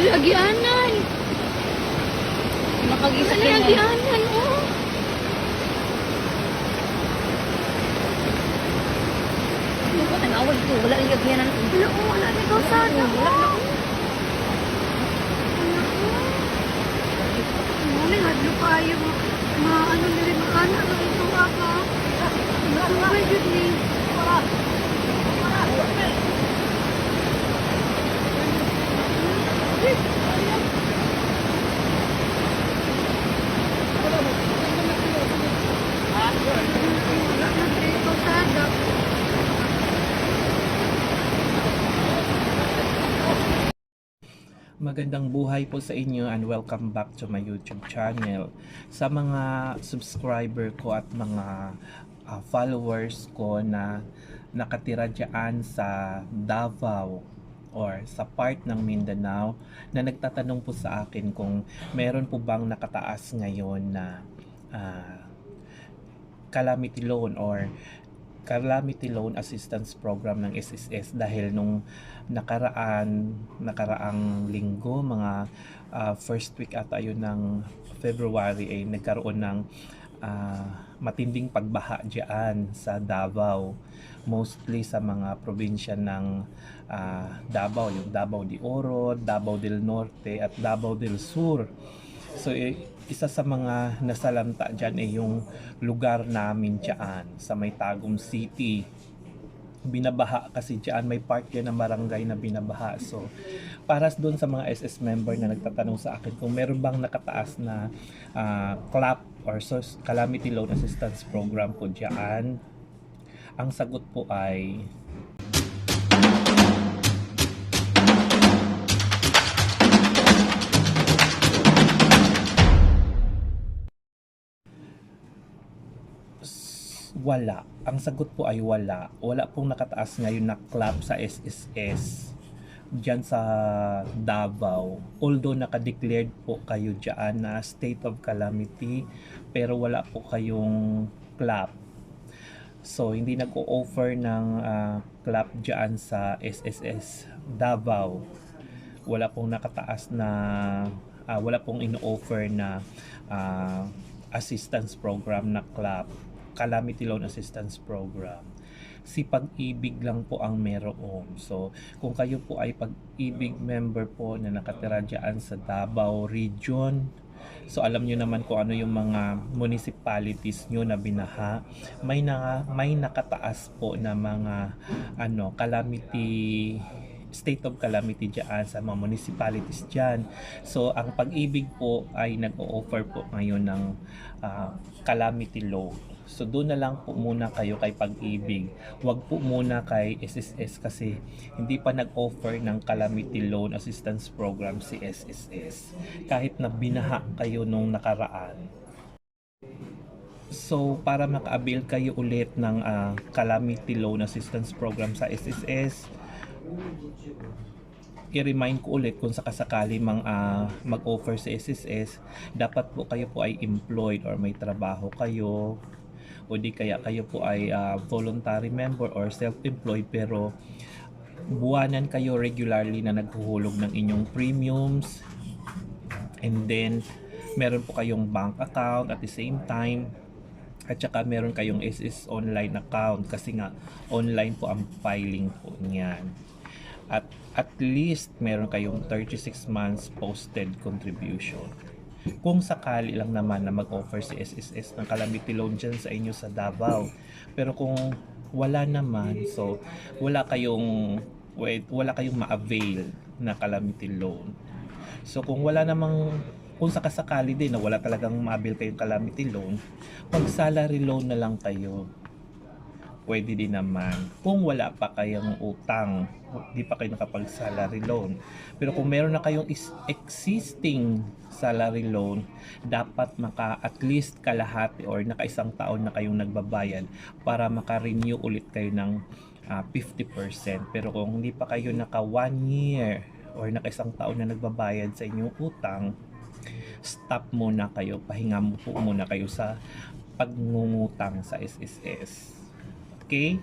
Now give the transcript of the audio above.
Wala siya agianan. Nakagisa siya yung na. agianan, oo. Ano ba tanawag ko? Wala yung yagyanan. Wala, oo, wala na ikaw sana. Wala na. Muna, hadlo kayo. Ma, ano na rin, makana na ito ako. Matubay yun ni. Wala na rin ikaw sana. Magandang buhay po sa inyo and welcome back to my YouTube channel. Sa mga subscriber ko at mga ah, followers ko na nakatira dyan sa Davao or sa part ng Mindanao na nagtatanong po sa akin kung meron po bang nakataas ngayon na ah, calamity loan or calamity loan assistance program ng SSS dahil nung nakaraan nakaraang linggo mga ah, first week ata yun ng February ay nagkaroon ng ah, matinding pagbaha diyan sa Davao. Mostly sa mga probinsya ng ah, Davao yung Davao de Oro, Davao del Norte at Davao del Sur. So, i- isa sa mga nasalanta dyan ay yung lugar namin dyan sa may Tagum City. Binabaha kasi dyan, may part yan ng barangay na binabaha. So, para doon sa mga SS member na nagtatanong sa akin kung meron bang nakataas na ah, CLAP or Calamity Loan Assistance Program po dyan, ang sagot po ay Wala. Ang sagot po ay wala. Wala pong nakataas ngayon na club sa SSS dyan sa Davao. Although nakadeclared po kayo dyan na state of calamity, pero wala po kayong club. So, hindi nag-o-offer ng ah, club dyan sa SSS Davao. Wala pong nakataas na, ah, wala pong ino-offer na ah, assistance program na club. Calamity Loan Assistance Program. Si Pag-ibig lang po ang meron. So, kung kayo po ay Pag-ibig member po na nakatira dyan sa Davao Region, so alam nyo naman kung ano yung mga municipalities nyo na binaha. May, na, may nakataas po na mga ano, calamity state of calamity dyan sa mga municipalities dyan. So, ang pag-ibig po ay nag-o-offer po ngayon ng ah, calamity loan. So, doon na lang po muna kayo kay pag-ibig. Huwag po muna kay SSS kasi hindi pa nag-offer ng calamity loan assistance program si SSS. Kahit na binaha kayo nung nakaraan. So, para maka-avail kayo ulit ng ah, calamity loan assistance program sa SSS, i-remind ko ulit kung sakasakali mang ah, mag-offer sa SSS, dapat po kayo po ay employed or may trabaho kayo o di kaya kayo po ay ah, voluntary member or self-employed pero buwanan kayo regularly na naghuhulog ng inyong premiums and then meron po kayong bank account at the same time at saka meron kayong SS online account kasi nga online po ang filing po niyan. At at least meron kayong 36 months posted contribution. Kung sakali lang naman na mag-offer si SSS ng calamity loan dyan sa inyo sa Davao. Pero kung wala naman, so wala kayong wait, wala kayong ma-avail na calamity loan. So kung wala namang kung sakasakali din na wala talagang ma-avail kayong calamity loan, pag salary loan na lang kayo. Pwede din naman. Kung wala pa kayong utang, di pa kayo nakapag salary loan. Pero kung meron na kayong is existing salary loan, dapat maka at least kalahati or naka isang taon na kayong nagbabayad para maka-renew ulit kayo ng ah, 50%. Pero kung hindi pa kayo naka one year or naka isang taon na nagbabayad sa inyong utang, stop muna kayo, pahinga mo po muna kayo sa pagngungutang sa SSS. Okay?